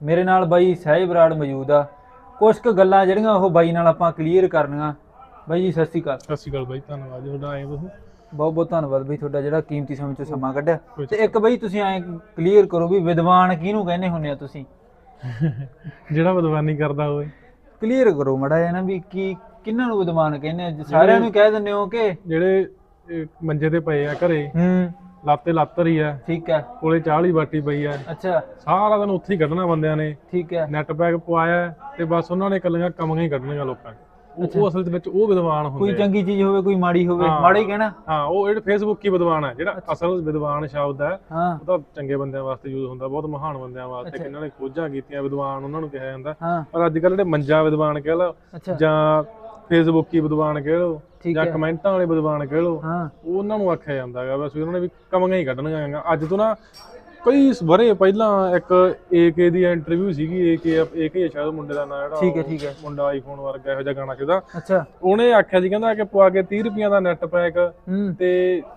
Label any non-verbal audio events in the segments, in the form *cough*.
ਮੇਰੇ ਨਾਲ ਬਾਈ ਸਾਹਿਬ ਬਰਾੜ ਮੌਜੂਦ ਆ। ਕੁਝ ਕੁ ਗੱਲਾਂ ਜਿਹੜੀਆਂ ਉਹ ਬਾਈ ਨਾਲ ਆਪਾਂ ਕਲੀਅਰ ਕਰਨੀਆਂ। ਬਾਈ ਜੀ ਸਤਿ ਸ਼੍ਰੀ ਅਕਾਲ। ਸਤਿ ਸ਼੍ਰੀ ਅਕਾਲ ਬਾਈ ਧੰਨਵਾਦ ਤੁਹਾਡਾ ਆਏ ਤੁਸੀਂ ਬਹੁਤ ਬਹੁਤ ਧੰਨਵਾਦ ਬਈ ਤੁਹਾਡਾ ਜਿਹੜਾ ਕੀਮਤੀ ਸਮੇਂ ਚੋਂ ਸਮਾਂ ਕੱਢਿਆ। ਤੇ ਇੱਕ ਬਈ ਤੁਸੀਂ ਐਂ ਕਲੀਅਰ ਕਰੋ ਵੀ ਵਿਦਵਾਨ ਕਿਹਨੂੰ ਕਹਿੰਦੇ ਹੁੰਦੇ ਆ ਤੁਸੀਂ? *laughs* ਜਿਹੜਾ ਵਿਦਵਾਨੀ ਕਰਦਾ ਹੋਵੇ। ਕਲੀਅਰ ਕਰੋ ਮੜਾ ਜਿਹਾ ਨਾ ਵੀ ਕੀ ਕਿਹਨਾਂ ਨੂੰ ਵਿਦਵਾਨ ਕਹਿੰਦੇ ਆ? ਸਾਰਿਆਂ ਨੂੰ ਕਹਿ ਦਿੰਦੇ ਹੋ ਕਿ ਜਿਹੜੇ ਮੰਜੇ ਤੇ ਪਏ ਆ ਘਰੇ ਹੂੰ। ਲਾਤੇ ਲੱਤ ਰਹੀ ਆ। ਠੀਕ ਹੈ। ਕੋਲੇ ਚਾਹ ਵਾਲੀ ਬਾਟੀ ਪਈ ਆ। ਅੱਛਾ। ਸਾਰਾ ਦਿਨ ਉੱਥੇ ਹੀ ਕੱਢਣਾ ਬੰਦਿਆਂ ਨੇ। ਠੀਕ ਹੈ। ਨੈਟ ਪੈਕ ਪਵਾਇਆ ਤੇ ਬਸ ਉਹਨਾਂ ਨੇ ਕੱਲੀਆਂ ਕਮੀਆਂ ਹੀ ਕੱਢਣੀਆਂ ਲੋਕਾਂ। ਉਹ ਅਸਲ ਦੇ ਵਿੱਚ ਉਹ ਵਿਦਵਾਨ ਕੋਈ ਹੁੰਦੇ ਆ। ਚੰਗੀ ਚੀਜ਼ ਹੋਵੇ ਕੋਈ ਮਾੜੀ ਹੋਵੇ। ਮਾੜਾ ਹੀ ਕਹਿਣਾ। ਹਾਂ ਉਹ ਜਿਹੜੇ ਫੇਸਬੁੱਕ ਹੀ ਵਿਦਵਾਨ ਹੈ ਜਿਹੜਾ ਅਸਲ ਵਿਦਵਾਨ ਸ਼ਬਦ ਹੈ ਉਹ ਤਾਂ ਚੰਗੇ ਬੰਦਿਆਂ ਵਾਸਤੇ ਯੂਜ਼ ਹੁੰਦਾ ਬਹੁਤ ਮਹਾਨ ਬੰਦਿਆਂ ਵਾਸਤੇ। ਕਿਹਨਾਂ ਨੇ ਖੋਜਾਂ ਕੀਤੀਆਂ ਵਿਦਵਾਨ ਉਹਨਾਂ ਨੂੰ ਕਿਹਾ ਜਾਂਦਾ। ਪਰ ਅੱਜ ਕੱਲ ਜਿਹੜੇ ਮੰਜਾ ਵਿਦਵਾਨ ਕਹਿ ਲਓ ਅੱਛਾ। ਜਾਂ ਫੇਸਬੁੱਕੀ ਵਿਦਵਾਨ ਕਹਿ ਲਓ ਠੀਕ ਜਾਂ ਹੈ। ਕਮੈਂਟਾਂ ਵਾਲੇ ਵਿਦਵਾਨ ਕਹਿ ਲਓ ਹਾਂ। ਉਹਨਾਂ ਨੂੰ ਆਖਿਆ ਜਾਂਦਾ ਹੈਗਾ ਬਸ ਵੀ ਉਹਨਾਂ ਨੇ ਵੀ ਕਮੀਆਂ ਹੀ ਕੱਢਣੀਆਂ ਹੈਗੀਆਂ। ਅੱਜ ਤੋਂ ਨਾ ਕਈ ਵਰੇ ਪਹਿਲਾਂ ਇੱਕ ਏਕੇ ਦੀ ਇੰਟਰਵਿਊ ਸੀਗੀ ਏਕੇ ਏਕੇ ਸ਼ਾਇਦ ਮੁੰਡੇ ਦਾ ਨਾਂ ਜਿਹੜਾ ਠੀਕ ਹੈ ਉਹ ਠੀਕ ਹੈ। ਮੁੰਡਾ ਆਈਫੋਨ ਵਰਗਾ ਇਹੋ ਜਿਹਾ ਗਾਣਾ ਜਿਹਦਾ ਅੱਛਾ। ਉਹਨੇ ਆਖਿਆ ਸੀ ਕਹਿੰਦਾ ਕਿ ਪਵਾ ਕੇ 30 ਰੁਪਈਆਂ ਦਾ ਨੈਟ ਪੈਕ ਹੂੰ। ਤੇ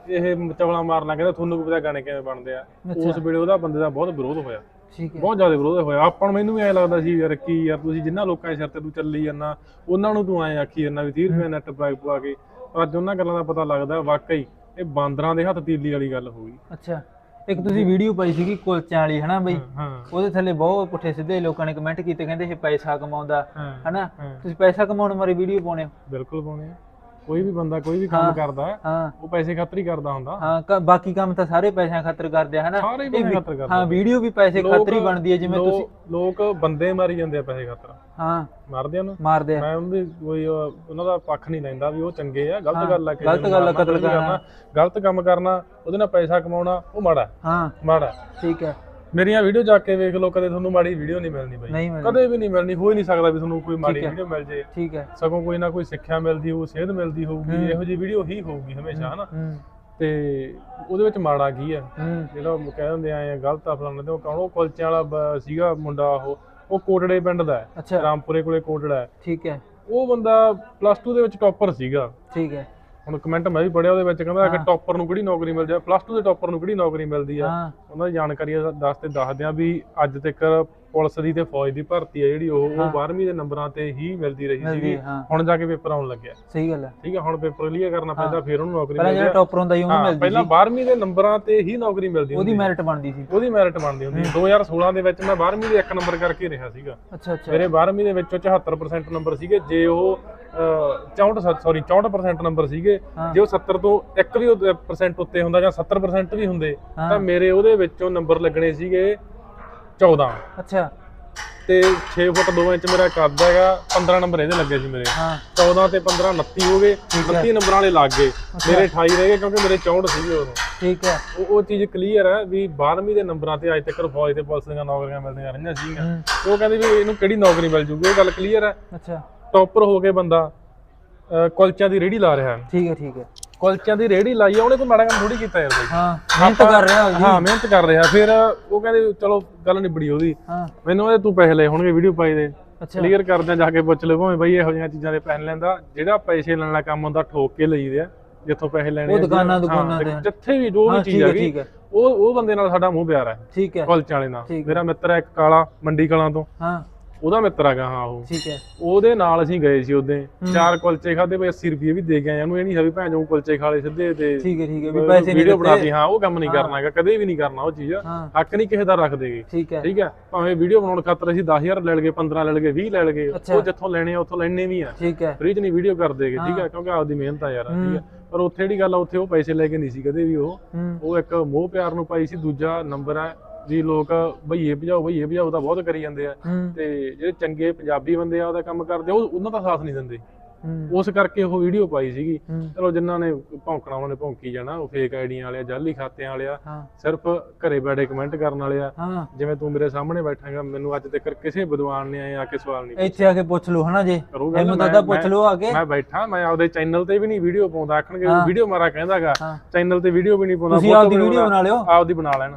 ਇਹ ਚਵਲਾ ਮਾਰਨਾ ਕਹਿੰਦਾ ਤੁਹਾਨੂੰ ਕੀ ਪਤਾ ਗਾਣੇ ਕਿਵੇਂ ਬਣਦੇ ਆ। ਉਸ ਵੇਲੇ ਉਹਦਾ ਬੰਦੇ ਦਾ ਬਹੁਤ ਵਿਰੋਧ ਹੋਇਆ। ਠੀਕ ਹੈ। ਬਹੁਤ ਜ਼ਿਆਦਾ ਵਿਰੋਧ ਹੋਇਆ। ਆਪਾਂ ਨੂੰ ਮੈਨੂੰ ਵੀ ਐਂ ਲੱਗਦਾ ਸੀ ਯਾਰ ਕੀ ਯਾਰ ਤੁਸੀਂ ਜਿੰਨਾ ਲੋਕਾਂ ਦੇ ਸਿਰ ਤੇ ਤੂੰ ਚੱਲੀ ਜਾਂਦਾ ਉਹਨਾਂ ਨੂੰ ਤੂੰ ਐਂ ਆਖੀ ਜਾਂਦਾ ਵੀ 30 ਰੁਪਏ ਨੈਟ ਪੈਕ ਪਵਾ ਕੇ। ਪਰ ਅੱਜ ਉਹਨਾਂ ਗੱਲਾਂ ਦਾ ਪਤਾ ਲੱਗਦਾ ਵਾਕਈ ਇਹ ਬਾਂਦਰਾਂ ਦੇ ਹੱਥ ਤੀਲੀ ਵਾਲੀ ਗੱਲ ਹੋ ਗਈ। ਅੱਛਾ। ਇੱਕ ਤੁਸੀਂ ਵੀਡੀਓ ਪਾਈ ਸੀਗੀ ਕੁਲਚਿਆਂ ਵਾਲੀ ਹਨਾ ਬਈ? ਉਹਦੇ ਥੱਲੇ ਬਹੁਤ ਪੁੱਠੇ ਸਿੱਧੇ ਲੋਕਾਂ ਨੇ ਕਮੈਂਟ ਕੀਤੇ ਕਹਿੰਦੇ ਇਹ ਪੈਸਾ ਕਮਾਉਂਦਾ ਹਨਾ? ਤੁਸੀਂ ਪੈਸਾ ਕਮਾਉਣ ਮਾਰੇ ਵੀਡੀਓ ਪਾਉਣੇ ਹੋ? ਬਿਲਕੁਲ ਪਾਉਣੇ ਆ ਕੋਈ ਵੀ ਬੰਦਾ ਕੋਈ ਵੀ ਕੰਮ ਕਰਦਾ ਹੈ, ਹਾਂ ਉਹ ਪੈਸੇ ਖਾਤਰ ਹੀ ਕਰਦਾ ਹੁੰਦਾ। ਹਾਂ ਕ- ਬਾਕੀ ਕੰਮ ਤਾਂ ਸਾਰੇ ਪੈਸਿਆਂ ਖਾਤਰ ਕਰਦੇ ਆ ਹਨਾ? ਸਾਰੇ ਹੀ ਇਹ ਵੀ- ਖਾਤਰ ਕਰਦੇ ਹਾਂ ਵੀਡੀਓ ਵੀ ਪੈਸੇ ਖਾਤਰ ਹੀ ਬਣਦੀ ਹੈ ਜਿਵੇਂ ਲੋਕ- ਤੁਸੀਂ ਲੋਕ ਬੰਦੇ ਮਾਰੀ ਜਾਂਦੇ ਆ ਪੈਸੇ ਖਾਤਰ। ਹਾਂ। ਮਾਰਦੇ ਆ ਨਾ ਮਾਰਦੇ ਆ। ਮੈਂ ਉਹਦੀ ਕੋਈ ਉਹ- ਉਹਨਾਂ ਦਾ ਪੱਖ ਨਹੀਂ ਲੈਂਦਾ ਵੀ ਉਹ ਚੰਗੇ ਆ ਹਾਂ, ਗਲਤ ਗੱਲ ਆ ਕਿਸੇ ਗਲਤ ਨੂੰ ਗੱਲ ਆ, ਮਾਰਨਾ, ਕਤਲ ਕੁਝ ਕਰਨਾ। ਗਲਤ ਕੰਮ ਕਰਨਾ ਉਹਦੇ ਨਾਲ ਪੈਸਾ ਕਮਾਉਣਾ ਉਹ ਮਾੜਾ ਹੈ, ਹਾਂ। ਮਾੜਾ ਹੈ। ਠੀਕ ਹੈ। ਮੇਰੀਆਂ ਵੀਡੀਓ ਜਾ ਕੇ ਵੇਖ ਲਓ ਕਦੇ ਤੁਹਾਨੂੰ ਮਾੜੀ ਵੀਡੀਓ ਨਹੀਂ ਮਿਲਣੀ ਬਾਈ। ਨਹੀਂ ਕਦੇ ਵੀ ਨਹੀਂ ਮਿਲਣੀ ਹੋ ਹੀ ਨਹੀਂ ਸਕਦਾ ਵੀ ਤੁਹਾਨੂੰ ਕੋਈ ਮਾੜੀ ਠੀਕ ਹੈ। ਵੀਡੀਓ ਮਿਲ ਜੇ। ਠੀਕ ਹੈ। ਸਗੋਂ ਕੋਈ ਨਾ ਕੋਈ ਸਿੱਖਿਆ ਮਿਲਦੀ ਹੋਊ ਸੇਧ ਮਿਲਦੀ ਹੋਊਗੀ ਇਹੋ ਜਿਹੀ ਵੀਡੀਓ ਹੀ ਹੋਊਗੀ ਹਮੇਸ਼ਾ ਹਨਾ? ਹੂੰ। ਤੇ ਉਹਦੇ ਵਿੱਚ ਮਾੜਾ ਕੀ ਆ ਹੂੰ। ਜਿਹੜਾ ਉਹ ਕਹਿ ਦਿੰਦੇ ਆਏ ਗਲਤ ਆ ਫਲਾਣਾ ਤੇ ਉਹ ਕੌਣ ਉਹ ਕੁਲਚਿਆਂ ਵਾਲਾ ਬ- ਸੀਗਾ ਮੁੰਡਾ ਉਹ ਉਹ ਕੋਟੜੇ ਪਿੰਡ ਦਾ ਹੈ। ਅੱਛਾ। ਰਾਮਪੁਰੇ ਕੋਲੇ ਕੋਟੜਾ ਹੈ। ਠੀਕ ਹੈ। ਉਹ ਬੰਦਾ ਪਲੱਸ 2 ਦੇ ਵਿੱਚ ਟੌਪਰ ਸੀਗਾ। ਠੀਕ ਹੈ। ਹੁਣ ਕਮੈਂਟ ਮੈਂ ਵੀ ਪੜਿਆ ਉਹਦੇ ਵਿੱਚ ਕਹਿੰਦਾ ਕਿ ਟੌਪਰ ਨੂੰ ਕਿਹੜੀ ਨੌਕਰੀ ਮਿਲ ਜਾਏ ਪਲੱਸ 2 ਦੇ ਟੌਪਰ ਨੂੰ ਕਿਹੜੀ ਨੌਕਰੀ ਮਿਲਦੀ ਆ? ਹਾਂ। ਉਹਨਾਂ ਦੀ ਜਾਣਕਾਰੀ ਦੱਸ ਤੇ ਦੱਸਦੇ ਆ ਵੀ ਅੱਜ ਤੱਕ ਪੁਲਿਸ ਦੀ ਤੇ ਫੌਜ ਦੀ ਭਰਤੀ ਆ ਜਿਹੜੀ ਉਹ ਉਹ 12ਵੀਂ ਦੇ ਨੰਬਰਾਂ ਤੇ ਹੀ ਮਿਲਦੀ ਰਹੀ ਸੀਗੀ। ਹੈ, ਹਾਂ ਹੁਣ ਜਾ ਕੇ ਪੇਪਰ ਆਉਣ ਲੱਗਿਆ। ਸਹੀ ਗੱਲ ਹੈ ਠੀਕ ਆ ਹੁਣ ਪੇਪਰ ਕਲੀਅਰ ਕਰਨਾ ਪੈਂਦਾ ਫਿਰ ਉਹਨੂੰ ਨੌਕਰੀ ਪਹਿਲਾਂ ਮਿਲਦੀ ਜਿਹੜਾ ਆ ਟੌਪਰ ਹੁੰਦਾ ਸੀ ਉਹਨੂੰ ਹਾਂ ਮਿਲਦੀ ਪਹਿਲਾਂ 12ਵੀਂ ਦੇ ਨੰਬਰਾਂ ਤੇ ਹੀ ਨੌਕਰੀ ਮਿਲਦੀ ਉਹਦੀ ਹੁੰਦੀ ਮੈਰਿਟ ਬਣਦੀ ਸੀ। ਉਹਦੀ ਮੈਰਿਟ ਬਣਦੀ ਹੁੰਦੀ 2016 ਦੇ ਵਿੱਚ ਮੈਂ 12ਵੀਂ ਦੇ ਇੱਕ ਨੰਬਰ ਕਰਕੇ ਰਿਹਾ ਸੀਗਾ। ਅੱਛਾ ਅੱਛਾ। ਮੇਰੇ 12ਵੀਂ ਦੇ ਵਿੱਚੋਂ 74% ਨੰਬਰ ਸੀਗੇ। ਜੇ ਉਹ ਅਹ, 64 ਸੌਰੀ 64% ਨੰਬਰ ਸੀਗੇ। ਹਾਂ। ਜੇ ਉਹ 70 ਤੋਂ ਇੱਕ ਵੀ ਪਰਸੈਂਟ ਉੱਤੇ ਹੁੰਦਾ ਜਾਂ 70% ਵੀ ਹੁੰਦੇ ਹਾਂ। ਤਾਂ ਮੇਰੇ ਉਹਦੇ ਵਿੱਚੋਂ ਨੰਬਰ ਲੱਗਣੇ ਸੀਗੇ 14 ਅੱਛਾ। ਤੇ 6 ਫੁੱਟ 2 ਇੰਚ ਮੇਰਾ ਕੱਦ ਹੈਗਾ 15 ਨੰਬਰ ਇਹਦੇ ਲੱਗੇ ਸੀ ਮੇਰੇ। ਹਾਂ। 14 ਤੇ 15 29 ਹੋ ਗਏ 29 ਨੰਬਰਾਂ ਵਾਲੇ ਲੱਗ ਗਏ। ਮੇਰੇ 28 ਰਹਿ ਗਏ ਕਿਉਂਕਿ ਮੇਰੇ 64 ਸੀਗੇ ਉਦੋਂ। ਠੀਕ ਹੈ। ਉਹ ਉਹ ਚੀਜ਼ ਕਲੀਅਰ ਹੈ ਵੀ 12ਵੀਂ ਦੇ ਨੰਬਰਾਂ ਤੇ ਅੱਜ ਤੱਕ ਫੌਜ ਤੇ ਪੁਲਿਸ ਦੀਆਂ ਨੌਕਰੀਆਂ ਮਿਲਦੀਆਂ ਰਹੀਆਂ ਸੀਗੀਆਂ। ਹੂੰ। ਉਹ ਕਹਿੰਦੇ ਵੀ ਇਹਨੂੰ ਕਿਹੜੀ ਨੌਕਰੀ ਮਿਲ ਜੂਗੀ? ਇਹ ਗੱਲ ਕਲੀਅਰ ਹੈ। ਅੱਛਾ। ਟੌਪਰ ਹੋ ਕੇ ਬੰਦਾ ਕੁਲਚਿਆਂ ਦੀ ਰੇੜੀ ਲਾ ਰਿਹਾ। ਠੀਕ ਹੈ ਠੀਕ ਹੈ। ਕੁਲਚਿਆਂ ਦੀ ਰੇੜੀ ਲਾਈ ਆ ਉਹਨੇ ਕੋਈ ਮਾੜਾ ਕੰਮ ਥੋੜੀ ਕੀਤਾ ਯਾਰ ਬਾਈ। ਹਾਂ ਮਿਹਨਤ ਕਰ ਰਿਹਾ ਜੀ। ਹਾਂ ਮਿਹਨਤ ਕਰ ਰਿਹਾ। ਫਿਰ ਉਹ ਕਹਿੰਦੇ ਚਲੋ ਗੱਲ ਨਿਬੜੀ ਉਹਦੀ। ਹਾਂ। ਮੈਨੂੰ ਉਹਦੇ ਤੂੰ ਪੈਸੇ ਲਏ ਹੋਣਗੇ ਵੀਡੀਓ ਪਾਈ ਦੇ। ਕਲੀਅਰ ਕਰਦੇ ਜਾ ਕੇ ਪੁੱਛ ਲਿਓ ਭਾਵੇਂ ਬਈ ਇਹੋ ਜਿਹੀਆਂ ਚੀਜ਼ਾਂ ਦੇ ਪੈਸੇ ਲੈਂਦਾ। ਜਿਹੜਾ ਪੈਸੇ ਲੈਣ ਵਾਲਾ ਕੰਮ ਹੁੰਦਾ ਠੋਕ ਕੇ ਲਈਦੇ ਆ ਜਿੱਥੋਂ ਪੈਸੇ ਲੈਣੇ ਉਹ ਦੁਕਾਨਾਂ- ਦੁਕਾਨਾਂ ਦੇ। ਜਿੱਥੇ ਵੀ ਜੋ ਵੀ ਚੀਜ਼ ਹੈਗੀ ਉਹ ਉਹ ਬੰਦੇ ਨਾਲ ਸਾਡਾ ਮੂੰਹ ਪਿਆਰ ਹੈ। ਠੀਕ ਹੈ। ਕੁਲਚਿਆਂ ਵਾਲੇ ਨਾਲ। ਮੇਰਾ ਮਿੱਤਰ ਹੈ ਇੱਕ ਕਾਲਾ ਮੰਡੀ ਕਲਾਂ ਤੋਂ। ਹਾਂ। ਉਹਦਾ ਮਿੱਤਰ ਹੈਗਾ ਹਾਂ ਉਹ। ਠੀਕ ਹੈ। ਉਹਦੇ ਨਾਲ ਅਸੀਂ ਗਏ ਸੀ ਉਹਦੇ। ਚਾਰ ਕੁਲਚੇ ਖਾਦੇ ਬਈ 80 ਰੁਪਏ ਵੀ ਦੇ ਕੇ ਆਏ ਉਹਨੂੰ ਇਹ ਨਹੀਂ ਸੀ ਵੀ ਭੈਣ ਜੋ ਕੁਲਚੇ ਖਾ ਲਏ ਸਿੱਧੇ ਤੇ ਠੀਕ ਹੈ ਠੀਕ ਹੈ ਵੀ ਪੈਸੇ ਨਹੀਂ ਬਣਾਤੀ ਹਾਂ ਉਹ ਕੰਮ ਨਹੀਂ ਕਰਨਾ ਹੈਗਾ ਕਦੇ ਵੀ ਨਹੀਂ ਕਰਨਾ ਉਹ ਚੀਜ਼। ਹਾਂ। ਹੱਕ ਨਹੀਂ ਕਿਸੇ ਦਾ ਰੱਖ ਦੇਗੇ ਠੀਕ ਹੈ। ਠੀਕ ਹੈ ਭਾਵੇਂ ਵੀਡੀਓ ਬਣਾਉਣ ਖਾਤਰ ਅਸੀਂ 10000 ਲੈ ਲਗੇ 15 ਲੈ ਲਗੇ 20 ਲੈ ਲਗੇ। ਉਹ ਜਿੱਥੋਂ ਲੈਣੇ ਆ ਉੱਥੋਂ ਲੈਣੇ ਵੀ ਆ। ਠੀਕ ਹੈ। ਫ੍ਰੀ ਚ ਨਹੀਂ ਵੀਡੀਓ ਕਰ ਦੇਗੇ ਠੀਕ ਹੈ ਕਿਉਂਕਿ ਆਪਦੀ ਮਿਹਨਤ ਆ ਯਾਰ ਠੀਕ ਹੈ। ਪਰ ਉੱਥੇ ਜਿਹੜੀ ਗੱਲ ਆ ਉੱਥੇ ਉਹ ਪੈਸੇ ਲੈ ਕੇ ਨਹੀਂ ਸੀ ਕਦੇ ਵੀ ਉਹ। ਹੂੰ। ਉਹ ਇੱਕ ਮੋਹ ਪਿਆਰ ਨੂੰ ਪਾਈ ਸੀ ਦੂਜਾ ਨੰਬਰ ਹੈ ਵੀ ਲੋਕ ਭਈਏ ਭਜਾਓ ਭਈਏ ਭਜਾਓ ਤਾਂ ਬਹੁਤ ਕਰੀ ਜਾਂਦੇ ਆ। ਤੇ ਜਿਹੜੇ ਚੰਗੇ ਪੰਜਾਬੀ ਬੰਦੇ ਆ ਉਹਦਾ ਕੰਮ ਕਰਦੇ ਆ, ਉਹ ਉਹਨਾਂ ਦਾ ਸਾਥ ਨਹੀਂ ਦਿੰਦੇ। ਉਸ ਕਰਕੇ ਉਹ ਵੀਡੀਓ ਪਾਈ ਸੀਗੀ। ਚਲੋ ਜਿਨ੍ਹਾਂ ਨੇ ਭੌਂਕਣਾ ਉਹਨਾਂ ਨੇ ਭੌਂਕੀ ਜਾਣਾ ਉਹ ਫੇਕ ਆਈਡੀਆਂ ਵਾਲੇ ਆ ਜਾਲੀ ਖਾਤਿਆਂ ਵਾਲੇ ਆ ਸਿਰਫ ਘਰੇ ਬੈਠੇ ਕਮੈਂਟ ਕਰਨ ਵਾਲੇ ਆ ਜਿਵੇਂ ਤੂੰ ਮੇਰੇ ਸਾਹਮਣੇ ਬੈਠਾਗਾ ਮੈਨੂੰ ਅੱਜ ਤੱਕ ਕਿਸੇ ਵਿਦਵਾਨ ਨੇ ਆਏ ਆ ਕੇ ਸਵਾਲ ਨਹੀਂ ਇੱਥੇ ਆ ਕੇ ਪੁੱਛ ਲਓ ਹਨਾ ਜੇ। ਇਹਨੂੰ ਦਾਦਾ ਪੁੱਛ ਲਓ ਆ ਕੇ। ਮੈਂ ਬੈਠਾ ਮੈਂ ਆਪਦੇ ਚੈਨਲ ਤੇ ਵੀ ਨਹੀਂ ਵੀਡੀਓ ਪਾਉਂਦਾ। ਆਖਣਗੇ। ਵੀਡੀਓ ਮਾਰਾ ਕਹਿੰਦਾਗਾ ਚੈਨਲ ਤੇ ਵੀਡੀਓ ਵੀ ਨਹੀਂ ਪਾਉਂਦਾ ਤੁਸੀਂ ਆਪਦੀ ਵੀਡੀਓ ਬਣਾ ਲਿਓ। ਆਪਦੀ ਬਣਾ ਲੈਣ।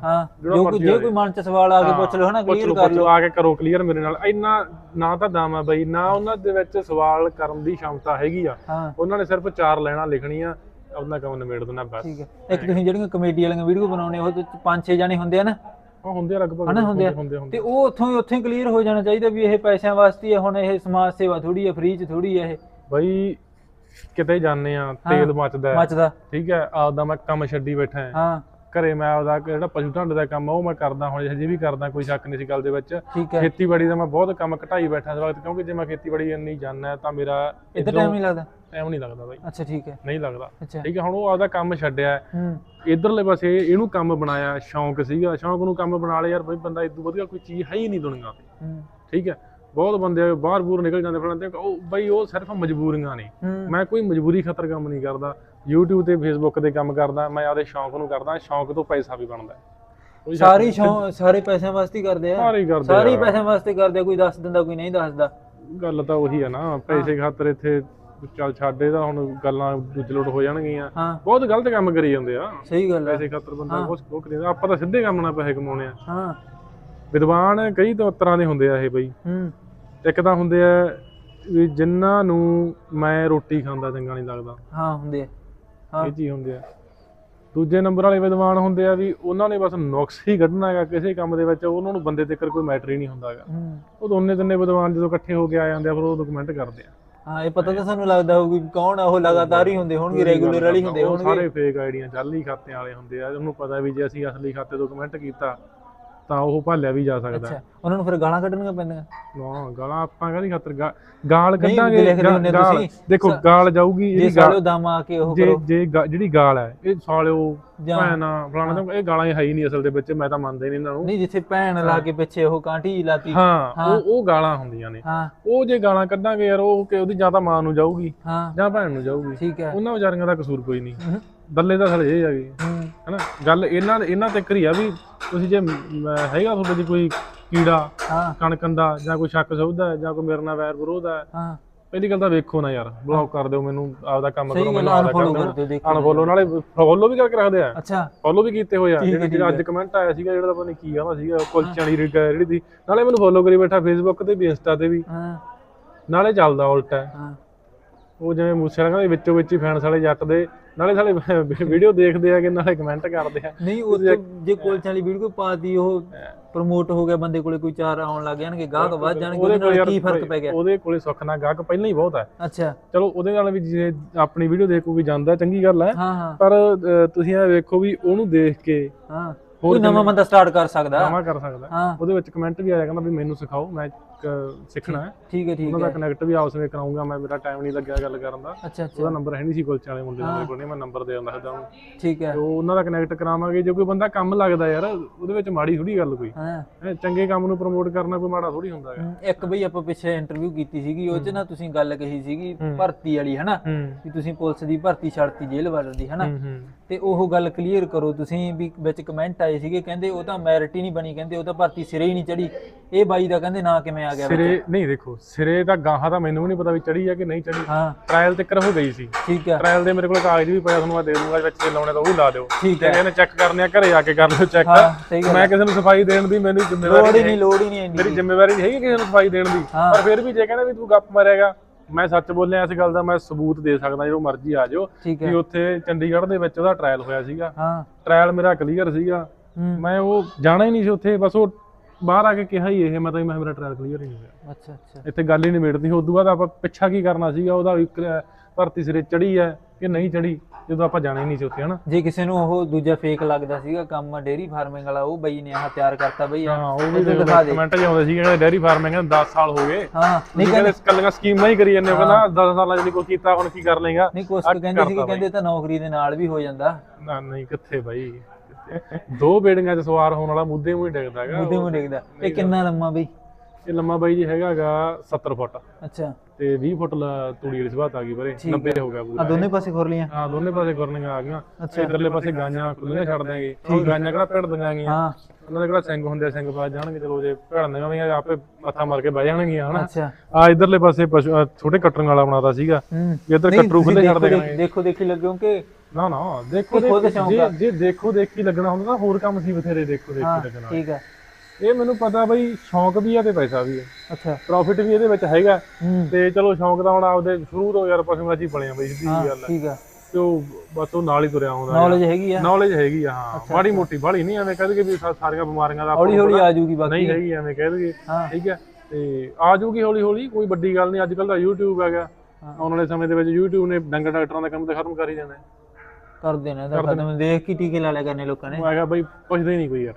ਜੋ ਕੋਈ ਜੇ ਆ ਕੋਈ ਮਨ ਚ ਸਵਾਲ ਆ ਕੇ ਪੁੱਛ ਲਓ ਹਨਾ ਕਲੀਅਰ ਕਰ ਲਓ ਆ ਕੇ ਕਰੋ ਕਲੀਅਰ ਮੇਰੇ ਨਾਲ। ਇੰਨਾ ਨਾ ਤਾਂ ਦਾਮ ਆ ਬਈ ਨਾ ਉਹਨਾਂ ਦੇ ਵਿੱਚ ਸਵਾਲ ਕਰਨ ਦੀ ਸ਼ਮਤਾ ਹੈਗੀ ਆ। ਹਾਂ। ਉਹਨਾਂ ਨੇ ਸਿਰਫ ਚਾਰ ਲੈਣਾ ਲਿਖਣੀਆਂ ਆਪਣਾ ਕੰਮ ਨਿਬੇੜ ਦੇਣਾ ਬਸ। ਠੀਕ ਹੈ। ਇੱਕ ਤੁਸੀਂ ਜਿਹੜੀਆਂ ਕਮੇਡੀ ਵਾਲੀਆਂ ਵੀਡੀਓ ਬਣਾਉਣੇ ਉਹ ਪੰਜ ਛੇ ਜਾਣੇ ਹੁੰਦੇ ਆ ਨਾ? ਹਾਂ ਹੁੰਦੇ ਆ ਲਗਭਗ। ਹਨਾ ਹੁੰਦੇ ਆ। ਹੁੰਦੇ ਤੇ ਉਹ ਉੱਥੋਂ ਹੀ ਉੱਥੇ ਕਲੀਅਰ ਹੋ ਜਾਣਾ ਚਾਹੀਦਾ ਵੀ ਇਹ ਪੈਸਿਆਂ ਵਾਸਤੇ ਹੀ ਹੁਣ ਇਹ ਸਮਾਜ ਸੇਵਾ ਥੋੜੀ ਹੈ ਫ੍ਰੀ ਚ ਥੋੜੀ ਹੈ ਇਹ। ਬਈ ਕਿਤੇ ਜਾਂਦੇ ਆ ਤੇਲ ਮੱਚਦਾ ਮੱਚਦਾ। ਠੀਕ ਹੈ ਆਪਦਾ ਮੈਂ ਕੰਮ ਛੱਡੀ ਬੈਠਾ ਹਾਂ। ਘਰੇ ਮੈਂ ਆਪਦਾ ਜਿਹੜਾ ਪਸ਼ੂ ਢੰਡ ਦਾ ਕੰਮ ਆ ਉਹ ਮੈਂ ਕਰਦਾ ਹੁਣ ਹਜੇ ਵੀ ਕਰਦਾ ਕੋਈ ਸ਼ੱਕ ਨਹੀਂ ਸੀ ਗੱਲ ਦੇ ਵਿੱਚ। ਖੇਤੀਬਾੜੀ ਦਾ ਮੈਂ ਬਹੁਤ ਕੰਮ ਘਟਾਈ ਬੈਠਾ ਇਸ ਵਕਤ ਕਿਉਂਕਿ ਜੇ ਮੈਂ ਖੇਤੀਬਾੜੀ ਇੰਨੀ ਜਾਣਾ ਤਾਂ ਮੇਰਾ ਇੱਧਰ ਟਾਈਮ ਨਹੀਂ ਲੱਗਦਾ? ਟਾਈਮ ਨਹੀਂ ਲੱਗਦਾ ਬਾਈ। ਅੱਛਾ ਠੀਕ ਹੈ। ਨਹੀਂ ਲੱਗਦਾ। ਠੀਕ ਹੈ ਹੁਣ ਉਹ ਆਪਦਾ ਕੰਮ ਛੱਡਿਆ। ਇਧਰਲੇ ਪਾਸੇ ਇਹਨੂੰ ਕੰਮ ਬਣਾਇਆ ਸ਼ੌਂਕ ਸੀਗਾ। ਸ਼ੌਂਕ ਨੂੰ ਕੰਮ ਬਣਾ ਲਿਆ ਯਾਰ ਬਈ ਬੰਦਾ ਇਦੋਂ ਵਧੀਆ ਕੋਈ ਚੀਜ਼ ਹੈ ਹੀ ਨਹੀਂ ਦੁਨੀਆ ਤੇ। ਹੂੰ। ਠੀਕ ਹੈ ਬਹੁਤ ਬੰਦੇ ਬਾਹਰ ਬੂਰ ਨਿਕਲ ਜਾਂਦੇ ਤੇ ਉਹ ਬਈ ਉਹ ਸਿਰਫ ਮਜਬੂਰੀਆਂ ਨੇ। ਮੈਂ ਕੋਈ ਮਜਬੂਰੀ ਖਾਤਰ ਕੰਮ ਨਹੀਂ ਕਰਦਾ। YouTube ਤੇ Facebook ਤੇ ਕੰਮ ਕਰਦਾ ਮੈਂ ਆਪਦੇ ਸ਼ੌਂਕ ਨੂੰ ਕਰਦਾ ਸ਼ੌਂਕ ਤੋਂ ਪੈਸਾ ਵੀ ਬਣਦਾ। ਕੋਈ ਸ਼ੱਕ ਸਾਰੇ ਨਹੀਂ। ਸ਼ੌਂ ਸਾਰੇ ਪੈਸਿਆਂ ਵਾਸਤੇ ਹੀ ਕਰਦੇ ਆ। ਸਾਰੇ ਹੀ ਕਰਦੇ ਸਾਰੇ ਹੀ ਆ। ਪੈਸਿਆਂ ਵਾਸਤੇ ਕਰਦੇ ਆ ਕੋਈ ਦੱਸ ਦਿੰਦਾ ਕੋਈ ਨਹੀਂ ਦੱਸਦਾ। ਗੱਲ ਤਾਂ ਉਹੀ ਆ ਨਾ ਪੈਸੇ ਖਾਤਰ ਇੱਥੇ ਚੱਲ ਛੱਡੇ ਤਾਂ ਹੁਣ ਗੱਲਾਂ ਦੁਜਲੋਟ ਹੋ ਜਾਣਗੀਆਂ। ਹਾਂ। ਬਹੁਤ ਗਲਤ ਕੰਮ ਕਰੀ ਜਾਂਦੇ ਆ। ਸਹੀ ਗੱਲ ਹੈ ਪੈਸੇ ਖਾਤਰ ਬੰਦਾ ਕੁਛ ਕੁਛ ਕਰੀ ਜਾਂਦਾ। ਆਪਾਂ ਤਾਂ ਸਿੱਧੇ ਕੰਮ ਨਾਲ ਪੈਸੇ ਕਮਾਉਣੇ ਆ। ਹਾਂ। ਵਿਦਵਾਨ ਕਈ ਤੋਂ ਤਰ੍ਹਾਂ ਦੇ ਹੁੰਦੇ ਆ ਇਹ ਬਈ। ਹੂੰ। ਇੱਕ ਤਾਂ ਹੁੰਦੇ ਆ ਵੀ ਜਿਨ੍ਹਾਂ ਨੂੰ ਮੈਂ ਰੋਟੀ ਖਾਂਦਾ ਚੰਗਾ ਨਹੀਂ ਲੱਗਦਾ। ਹਾਂ ਹੁੰਦੇ ਆ। ਇਹ ਚੀਜ਼ ਹੁੰਦੇ ਆ। ਦੂਜੇ ਨੰਬਰ ਵਾਲੇ ਵਿਦਵਾਨ ਹੁੰਦੇ ਆ ਵੀ ਉਹਨਾਂ ਨੇ ਬਸ ਨੁਕਸ ਹੀ ਕੱਢਣਾ ਹੈਗਾ ਕਿਸੇ ਕੰਮ ਦੇ ਵਿੱਚ ਉਹਨਾਂ ਨੂੰ ਬੰਦੇ ਤੱਕ ਕੋਈ ਮੈਟਰ ਹੀ ਨਹੀਂ ਹੁੰਦਾ ਹੈਗਾ। ਉਹ ਦੋਨੇ ਤਿੰਨੇ ਵਿਦਵਾਨ ਜਦੋਂ ਇਕੱਠੇ ਹੋ ਕੇ ਆ ਜਾਂਦੇ ਆ ਫਿਰ ਉਹ ਡਾਕੂਮੈਂਟ ਕਰਦੇ ਆ। ਹਾਂ ਇਹ ਪਤਾ ਤਾਂ ਸਾਨੂੰ ਲੱਗਦਾ ਹੋਊ ਵੀ ਕੌਣ ਆ ਉਹ ਲਗਾਤਾਰ ਹੀ ਹੁੰਦੇ ਹੋਣਗੇ ਰੈਗੂਲਰ ਵਾਲੀ ਹੁੰਦੇ ਹੋਣਗੇ। ਸਾਰੇ ਫੇਕ ਆਈਡੀਆਂ ਜਾਲੀ ਖਾਤਿਆਂ ਵਾਲੇ ਹੁੰਦੇ ਆ ਉਹਨੂੰ ਪਤਾ ਵੀ ਜੇ ਅਸੀਂ ਅਸਲੀ ਖਾਤੇ ਤੋਂ ਕਮੈਂਟ ਕੀਤਾ ਤਾਂ ਉਹ ਭਾਲਿਆ ਵੀ ਜਾ ਸਕਦਾ। ਅੱਛਾ ਉਹਨਾਂ ਨੂੰ ਫਿਰ ਗਾਲਾਂ ਕੱਢਣੀਆਂ ਪੈਂਦੀਆਂ? ਨਾ ਗਾਲਾਂ ਆਪਾਂ ਕਾਹਦੀ ਖਾਤਰ ਗਾਲ ਕੱਢਾਂਗੇ ਲਿਖਦੇ ਗਾ- ਹੁੰਦੇ ਗਾਲ। ਤੁਸੀਂ। ਦੇਖੋ ਗਾਲ ਜਾਊਗੀ ਗਾਲ ਸਾਲਿਓ ਦਮ ਆ ਕੇ ਉਹ ਕਰੋ। ਜੇ ਜਿਹੜੀ ਗਾਲ ਹੈ ਇਹ ਸਾਲਿਓ ਭੈਣਾ ਫਲਾਣਾ ਇਹ ਗਾਲਾਂ ਹੈ ਹੀ ਨਹੀਂ ਅਸਲ ਦੇ ਵਿੱਚ ਮੈਂ ਤਾਂ ਮੰਨਦਾ ਨਹੀਂ ਇਹਨਾਂ ਨੂੰ। ਨਹੀਂ ਜਿੱਥੇ ਭੈਣ ਲਾ ਕੇ ਪਿੱਛੇ ਉਹ ਕਾਂਟੀ ਲਾਤੀ। ਹਾਂ ਉਹ ਉਹ ਗਾਲਾਂ ਹੁੰਦੀਆਂ ਨੇ। ਉਹ ਜੇ ਗਾਲਾਂ ਕੱਢਾਂਗੇ ਯਾਰ ਉਹ ਕਿ ਉਹਦੀ ਜਾਂ ਤਾਂ ਮਾਂ ਨੂੰ ਜਾਊਗੀ ਜਾਂ ਭੈਣ ਨੂੰ ਜਾਊਗੀ। ਠੀਕ ਹੈ। ਉਹਨਾਂ ਵਿਚਾਰੀਆਂ ਦਾ ਕਸੂਰ ਕੋਈ ਨਹੀਂ। ਦੱਲੇ ਤਾਂ ਸਾਲੇ ਇਹ ਆ ਹੂੰ। ਹਨਾ ਗੱਲ ਇਹਨਾਂ ਇਹਨਾਂ ਤੇ ਕਰੀ ਆ ਵੀ ਤੁਸੀਂ ਜੇ ਮ, ਹੈਗਾ ਤੁਹਾਡੇ ਦੀ ਕੋਈ ਕੀੜਾ ਹਾਂ। ਕਣਕਣ ਦਾ ਜਾਂ ਕੋਈ ਸ਼ੱਕ ਸੌਦਾ ਹੈ ਜਾਂ ਕੋਈ ਮੇਰੇ ਨਾਲ ਵੈਰ ਵਿਰੋਧ ਹੈ? ਹਾਂ। ਪਹਿਲੀ ਗੱਲ ਤਾਂ ਵੇਖੋ ਨਾ ਯਾਰ ਬਲੌਕ ਕਰ ਦਿਓ ਮੈਨੂੰ ਆਪਦਾ ਕੰਮ ਕਰੋ ਗੱਲ ਮੈਨੂੰ ਆਪਦਾ ਅਨਫੋਲੋ ਕਰ। ਦਿਓ ਦੇਖੋ। ਅਨਫੋਲੋ ਨਾਲੇ ਫੋਲੋ ਵੀ ਕਰਕੇ ਰੱਖਦੇ ਆ। ਅੱਛਾ। ਫੋਲੋ ਵੀ ਕੀਤੇ ਹੋਏ ਆ ਠੀਕ ਹੈ, ਜਿਹੜਾ ਠੀਕ ਜਿਹੜਾ ਅੱਜ ਕਮੈਂਟ ਆਇਆ ਸੀਗਾ ਜਿਹੜਾ ਤਾਂ ਪਤਾ ਨਹੀਂ ਕੀ ਆਵਾ ਸੀਗਾ ਕੁਲਚਿਆਂ ਵਾਲੀ ਰਿਗ ਜਿਹੜੀ ਦੀ। ਨਾਲੇ ਮੈਨੂੰ ਫੋਲੋ ਕਰੀ ਬੈਠਾ ਫੇਸਬੁੱਕ ਤੇ ਵੀ ਇੰਸਟਾ ਤੇ ਵੀ। ਹਾਂ। ਨਾਲੇ ਚੱਲਦਾ ਉਲਟਾ। ਹੈ। ਹਾਂ ਉਹ ਜਿਵੇਂ ਮੂਸੇ ਵਾਲਾ ਕਹਿੰਦੇ ਵਿੱਚੋਂ ਵਿੱਚ ਹੀ ਫੈਨਸ ਵਾਲੇ ਜੱਟ ਦੇ ਨਾਲੇ ਸਾਲੇ ਵੀਡੀਓ ਦੇਖਦੇ ਆ ਕਿ ਨਾਲੇ ਕਮੈਂਟ ਕਰਦੇ ਆ। ਨਹੀਂ ਉਹ ਜੇ ਕੋਲਚਾਂ ਵਾਲੀ ਵੀਡੀਓ ਪਾਤੀ ਉਹ ਪ੍ਰਮੋਟ ਹੋ ਗਿਆ ਬੰਦੇ ਕੋਲੇ ਕੋਈ ਚਾਰ ਆਉਣ ਲੱਗ ਜਾਣਗੇ ਗਾਹਕ ਵੱਧ ਜਾਣਗੇ ਉਹਦੇ ਨਾਲ ਕੀ ਫ਼ਰਕ ਪੈ ਗਿਆ? ਉਹਦੇ ਕੋਲੇ ਸੁੱਖ ਨਾਲ ਗਾਹਕ ਪਹਿਲਾਂ ਹੀ ਬਹੁਤ ਹੈ ਅੱਛਾ। ਚਲੋ ਉਹਦੇ ਨਾਲ ਵੀ ਜੇ ਆਪਣੀ ਵੀਡੀਓ ਦੇਖ ਕੋਈ ਜਾਂਦਾ ਚੰਗੀ ਗੱਲ ਹੈ ਪਰ ਤੁਸੀਂ ਇਹ ਵੇਖੋ ਵੀ ਉਹਨੂੰ ਦੇਖ ਕੇ ਹਾਂ। ਕੋਈ ਨਵਾਂ ਬੰਦਾ ਸਟਾਰਟ ਕਰ ਸਕਦਾ। ਨਵਾਂ ਕਰ ਸਕਦਾ। ਉਹਦੇ ਵਿੱਚ ਕਮੈਂਟ ਵੀ ਆਇਆ ਕਹਿੰਦਾ ਵੀ ਮੈਨੂੰ ਸਿਖਾਓ ਮੈਂ ਸਿੱਖਣਾ ਹੈ। ਠੀਕ ਹੈ ਠੀਕ ਉਹਨਾਂ ਦਾ ਹੈ। ਕਨੈਕਟ ਵੀ ਆਪਸ ਵਿੱਚ ਕਰਾਉਂਗਾ ਮੈਂ ਮੇਰਾ ਟਾਈਮ ਨਹੀਂ ਲੱਗਿਆ ਗੱਲ ਕਰਨ ਦਾ। ਅੱਛਾ ਉਹਦਾ ਨੰਬਰ ਹੈ ਨਹੀਂ ਸੀ ਕੁਲਚੇ ਵਾਲੇ ਮੁੰਡੇ ਦਾ ਮੇਰੇ ਕੋਲ ਨਹੀਂ ਮੈਂ ਨੰਬਰ ਦੇ ਦਿੰਦਾ ਉਹਨੂੰ। ਠੀਕ ਹੈ। ਉਹ ਉਹਨਾਂ ਦਾ ਕਨੈਕਟ ਕਰਾਵਾਂਗੇ ਜੇ ਕੋਈ ਬੰਦਾ ਕੰਮ ਲੱਗਦਾ ਯਾਰ ਉਹਦੇ ਵਿੱਚ ਮਾੜੀ ਥੋੜੀ ਗੱਲ ਕੋਈ। ਹਾਂ। ਚੰਗੇ ਕੰਮ ਨੂੰ ਪ੍ਰਮੋਟ ਕਰਨਾ ਕੋਈ ਮਾੜਾ ਥੋੜੀ ਹੁੰਦਾ ਹੈ ਇੱਕ ਬਈ ਆਪਾਂ ਪਿੱਛੇ ਇੰਟਰਵਿਊ ਕੀਤੀ ਸੀਗੀ ਉਹ ਚ ਨਾ ਤੁਸੀਂ ਗੱਲ ਕਹੀ ਸੀਗੀ। ਭਰਤੀ ਵਾਲੀ ਹਨਾ? ਵੀ ਤੁਸੀਂ ਪੁਲਿਸ ਦੀ ਭਰਤੀ ਛੱਡਤੀ ਜੇਲ੍ਹ ਵਾਲਿਆਂ ਦੀ ਹਨਾ? ਤੇ ਉਹ ਗੱਲ ਕਲੀਅਰ ਕਰੋ ਤੁਸੀਂ ਵੀ ਵਿੱਚ ਕਮੈਂਟ ਆਏ ਸੀਗੇ ਕਹਿੰਦੇ ਉਹ ਤਾਂ ਮੈਰਿਟ ਹੀ ਨਹੀਂ ਬਣੀ ਕਹਿੰਦੇ ਉਹ ਤਾਂ ਭਰਤੀ ਸਿਰੇ ਹੀ ਨਹੀਂ ਚੜੀ ਇਹ ਬਾਈ ਦਾ ਕਹਿੰਦੇ ਨਾ ਕਿਵੇਂ ਆ ਗਿਆ ਸਿਰੇ ਨਹੀਂ ਦੇਖੋ ਸਿਰੇ ਦਾ ਗਾਹਾਂ ਦਾ ਮੈਨੂੰ ਵੀ ਨਹੀਂ ਪਤਾ ਵੀ ਚੜੀ ਆ ਕਿ ਨਹੀਂ ਚੜੀ ਹਾਂ। ਟ੍ਰਾਇਲ ਤੱਕ ਹੋ ਗਈ ਸੀ। ਠੀਕ ਹੈ ਟ੍ਰਾਇਲ ਦੇ ਮੇਰੇ ਕੋਲ ਕਾਗਜ਼ ਵੀ ਪਿਆ ਤੁਹਾਨੂੰ ਮੈਂ ਦੇ ਦੂੰਗਾ ਵਿੱਚ ਜੇ ਲਾਉਣੇ ਤਾਂ ਉਹ ਵੀ ਲਾ ਦਿਓ। ਠੀਕ ਜੇ ਹੈ ਇਹਨੇ ਚੈੱਕ ਕਰਨੇ ਆ ਘਰੇ ਆ ਕੇ ਕਰ ਲਿਓ ਚੈੱਕ ਮੈਂ ਕਿਸੇ ਨੂੰ ਸਫ਼ਾਈ ਦੇਣ ਦੀ ਮੈਨੂੰ ਜ਼ਿੰਮੇਵਾਰੀ ਲੋੜ ਹੀ ਨਹੀਂ ਲੋੜ ਹੀ ਨਹੀਂ ਇੰਨੀ। ਮੇਰੀ ਜ਼ਿੰਮੇਵਾਰੀ ਨਹੀਂ ਹੈਗੀ ਕਿਸੇ ਨੂੰ ਸਫ਼ਾਈ ਦੇਣ ਦੀ। ਪਰ ਫਿਰ ਵੀ ਜੇ ਕਹਿੰਦੇ ਵੀ ਤੂੰ ਗੱਪ ਮਾਰੇਗਾ ਮੈਂ ਸੱਚ ਬੋਲਿਆ ਇਸ ਗੱਲ ਦਾ ਮੈਂ ਸਬੂਤ ਦੇ ਸਕਦਾ ਜਦੋਂ ਮਰਜ਼ੀ ਆ ਜਾਓ ਕਿ ਉੱਥੇ ਚੰਡੀਗੜ੍ਹ ਦੇ ਵਿੱਚ ਉਹਦਾ ਟ੍ਰਾਇਲ ਹੋਇਆ ਸੀਗਾ। ਹਾਂ। ਟ੍ਰਾਇਲ ਮੇਰਾ ਕਲੀਅਰ ਸੀਗਾ। ਮੈਂ ਉਹ ਜਾਣਾ ਹੀ ਨਹੀਂ ਸੀ ਉੱਥੇ ਬਸ ਉਹ ਬਾਹਰ ਆ ਕੇ ਕਿਹਾ ਹੀ ਇਹ ਮੈਂ ਤਾਂ ਮੈਂ ਮੇਰਾ ਟ੍ਰਾਇਲ ਕਲੀਅਰ ਹੀ ਨਹੀਂ ਹੋਇਆ। ਅੱਛਾ ਅੱਛਾ। ਇੱਥੇ ਗੱਲ ਹੀ ਨਹੀਂ ਮੇੜਦੀ ਉਸ ਤੋਂ ਬਾਅਦ ਆਪਾਂ ਪਿੱਛਾ ਕੀ ਕਰਨਾ ਸੀਗਾ ਉਹਦਾ ਵੀ ਕ- ਭਰਤੀ ਸਿਰੇ ਚੜੀ ਹੈ ਕਿ ਨਹੀਂ ਚੜੀ ਜਦੋਂ ਆਪਾਂ ਜਾਣਾ ਹੀ ਨਹੀਂ ਸੀ ਉੱਥੇ ਹਨਾ? ਜੇ ਕਿਸੇ ਨੂੰ ਉਹ ਦੂਜਾ ਫੇਕ ਲੱਗਦਾ ਸੀਗਾ ਕੰਮ ਡੇਰੀ ਫਾਰਮਿੰਗ ਵਾਲਾ ਉਹ ਬਈ ਨੇ ਆਹ ਤਿਆਰ ਕਰਤਾ ਬਈ ਆਹ। ਹਾਂ ਉਹ ਵੀ ਇੱਧਰ ਦਿਖਾ ਦੇ। ਕਮੈਂਟ ਆਉਂਦੇ ਸੀ ਜਿਹੜੇ ਡੈਰੀ ਫਾਰਮਿੰਗ ਕਹਿੰਦੇ 10 ਸਾਲ ਹੋ ਗਏ। ਹਾਂ ਨਹੀਂ ਨਹੀਂ ਕਹਿੰਦੇ ਕਹਿੰਦੇ ਕੱਲੀਆਂ ਸਕੀਮਾਂ ਹੀ ਕਰੀ ਜਾਂਦੇ ਹੋ ਕਹਿੰਦਾ 10 ਸਾਲਾਂ ਚ ਨਹੀਂ ਕੋਈ ਕੀਤਾ ਹੁਣ ਕੀ ਕਰ ਲੇਗਾ ਨਹੀਂ ਕੁਛ ਕਹਿੰਦੇ ਕਰਤਾ ਕਹਿੰਦੇ ਤਾਂ ਨੌਕਰੀ ਦੇ ਨਾਲ ਵੀ ਹੋ ਜਾਂਦਾ। ਨਾ ਨਹੀਂ ਕਿੱਥੇ ਬਾਈ? ਦੋ ਬੇੜੀਆਂ 'ਚ ਸਵਾਰ ਹੋਣ ਵਾਲਾ ਮੁੱਦੇ ਮੂੰਹ ਹੀ ਡਿੱਗਦਾ ਹੈਗਾ ਮੁੱਦੇ ਨੂੰ ਦੇਖਦਾ ਇਹ ਕਿੰਨਾ ਲੰਮਾ ਬਈ? ਇਹ ਲੰਮਾ ਬਾਈ ਜੀ ਹੈਗਾਗਾ 70 ਫੁੱਟ। ਅੱਛਾ। ਤੇ 20 ਫੁੱਟ ਤੂੜੀ ਵਾਲੀ ਸਵਾਤ ਆ ਗਈ ਪਰੇ 90 ਹੋ ਗਿਆ ਆ ਪੂਰਾ ਦੋਨੇ ਪਾਸੇ ਖੋਰ ਲੀਆਂ ਹਾਂ ਦੋਨੇ ਪਾਸੇ ਗੁਰਨੀਆਂ ਆ ਗਈਆਂ। ਇਧਰਲੇ ਪਾਸੇ ਗਾਂਆਂ ਖੁੱਲੀਆਂ ਛੱਡ ਉਹ ਗਾਂਆਂ ਕਿਹੜਾ ਦਿਆਂ ਗਈਆਂ ਹਾਂ। ਉਹਨਾਂ ਦੇ ਕਿਹੜਾ ਸਿੰਘ ਹੁੰਦੇ ਆ ਸਿੰਘ ਪਾ ਜਾਣਗੇ ਚਲੋ ਜੇ ਭੇੜਨੀਆਂ ਵੀ ਆਪੇ ਮੱਥਾ ਮਾਰ ਕੇ ਬਹਿ ਜਾਣਗੀਆਂ ਹਨਾ? ਅੱਛਾ। ਆ ਇਧਰਲੇ ਪਾਸੇ ਛੋਟੇ ਕੱਟਣ ਵਾਲਾ ਬਣਾਤਾ ਸੀਗਾ। ਇੱਧਰ ਕੱਟਰੂ ਖੁੱਲੇ ਛੱਡ ਦੇਣਗੇ। ਦੇਖੋ ਦੇਖੀ ਲੱਗਿਓ ਕਿ ਨਾ ਨਾ ਦੇਖੋ ਇਹ ਖੁਦ ਦੇਖੀ- ਸ਼ੌਂਕ ਜੇ ਆ। ਜੇ ਦੇਖੋ ਦੇਖੀ ਲੱਗਣਾ ਹੁੰਦਾ ਤਾਂ ਹੋਰ ਕੰਮ ਸੀ ਬਥੇਰੇ ਦੇਖੋ ਹਾਂ ਦੇਖੀ ਲੱਗਣਾ। ਠੀਕ ਹੈ ਇਹ ਮੈਨੂੰ ਪਤਾ ਬਈ ਸ਼ੌਂਕ ਵੀ ਆ ਤੇ ਪੈਸਾ ਵੀ ਆ। ਅੱਛਾ। ਪ੍ਰੋਫਿਟ ਵੀ ਇਹਦੇ ਵਿੱਚ ਹੈਗਾ। ਹੂੰ। ਤੇ ਚਲੋ ਸ਼ੌਂਕ ਤਾਂ ਹੁਣ ਆਪਦੇ ਸ਼ੁਰੂ ਤੋਂ ਯਾਰ ਪਸ਼ੂ ਮਾਚੀ ਪਲੇ ਆ ਬਈ ਸਿੱਧੀ ਹਾਂ ਜਿਹੀ ਗੱਲ ਹੈ ਠੀਕ ਹੈ ਤੇ ਉਹ ਬਸ ਉਹ ਨਾਲ ਹੀ ਤੁਰਿਆ ਆਉਂਦਾ ਨੌਲੇਜ ਹੈਗੀ ਆ। ਨੌਲੇਜ ਹੈਗੀ ਆ ਹਾਂ। ਮਾੜੀ ਮੋਟੀ ਬਾੜੀ ਨਹੀਂ ਐਵੇਂ ਕਹਦੇ ਵੀ ਸਾ- ਸਾਰੀਆਂ ਬਿਮਾਰੀਆਂ ਦਾ ਹੌਲੀ ਹੌਲੀ ਆ ਜੂਗੀ ਬਾਕੀ। ਨਹੀਂ ਹੈਗੀ ਐਵੇਂ ਕਹਿ ਦਈਏ। ਹਾਂ। ਠੀਕ ਹੈ ਤੇ ਆ ਜਾਊਗੀ ਹੌਲੀ ਹੌਲੀ ਕੋਈ ਵੱਡੀ ਗੱਲ ਨਹੀਂ। ਅੱਜ ਕੱਲ ਤਾਂ YouTube ਹੈਗਾ। ਹਾਂ। ਆਉਣ ਵਾਲੇ ਸਮੇਂ ਦੇ ਵਿੱਚ YouTube ਨੇ ਡੰਗਰ ਡਾਕਟਰਾਂ ਦਾ ਕੰਮ ਤਾਂ ਖਤਮ ਕਰ ਹੀ ਦੇਣਾ। ਹੈ। ਕਰਦੇ ਨੇ ਤਾਂ ਖਤਮ ਦੇਖ ਕੇ ਟੀਕੇ ਲਾ ਲਿਆ ਕਰਨੇ ਲੋਕਾਂ ਨੇ। ਉਹ ਹੈਗਾ ਬਈ ਪੁੱਛਦਾ ਹੀ ਨਹੀਂ ਕੋਈ ਯਾਰ।